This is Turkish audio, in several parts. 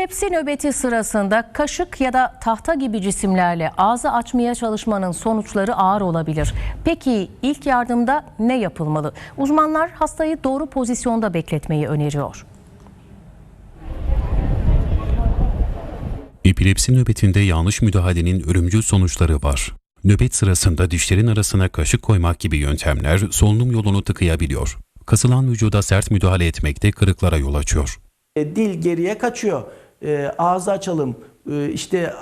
Epilepsi nöbeti sırasında kaşık ya da tahta gibi cisimlerle ağzı açmaya çalışmanın sonuçları ağır olabilir. Peki ilk yardımda ne yapılmalı? Uzmanlar hastayı doğru pozisyonda bekletmeyi öneriyor. Epilepsi nöbetinde yanlış müdahalenin ölümcül sonuçları var. Nöbet sırasında dişlerin arasına kaşık koymak gibi yöntemler solunum yolunu tıkayabiliyor. Kasılan vücuda sert müdahale etmek de kırıklara yol açıyor. E, dil geriye kaçıyor. E, ağzı açalım. E, işte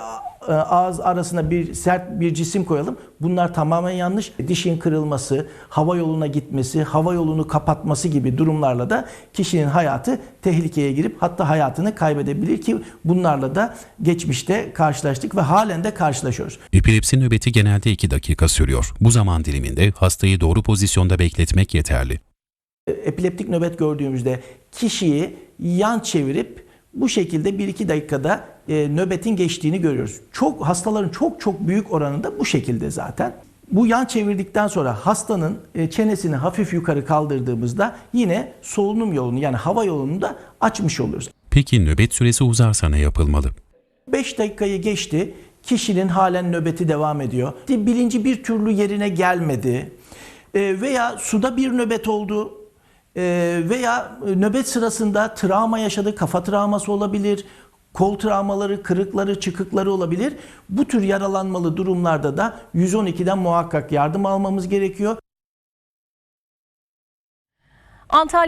ağız arasına bir sert bir cisim koyalım. Bunlar tamamen yanlış. Dişin kırılması, hava yoluna gitmesi, hava yolunu kapatması gibi durumlarla da kişinin hayatı tehlikeye girip hatta hayatını kaybedebilir ki bunlarla da geçmişte karşılaştık ve halen de karşılaşıyoruz. Epilepsi nöbeti genelde 2 dakika sürüyor. Bu zaman diliminde hastayı doğru pozisyonda bekletmek yeterli. epileptik nöbet gördüğümüzde kişiyi yan çevirip bu şekilde 1-2 dakikada e, nöbetin geçtiğini görüyoruz. Çok hastaların çok çok büyük oranında bu şekilde zaten. Bu yan çevirdikten sonra hastanın e, çenesini hafif yukarı kaldırdığımızda yine solunum yolunu yani hava yolunu da açmış oluyoruz. Peki nöbet süresi uzarsa ne yapılmalı? 5 dakikayı geçti. Kişinin halen nöbeti devam ediyor. Bilinci bir türlü yerine gelmedi. E, veya suda bir nöbet oldu. E, veya nöbet sırasında travma yaşadı. Kafa travması olabilir. Kol travmaları, kırıkları, çıkıkları olabilir. Bu tür yaralanmalı durumlarda da 112'den muhakkak yardım almamız gerekiyor. Antalya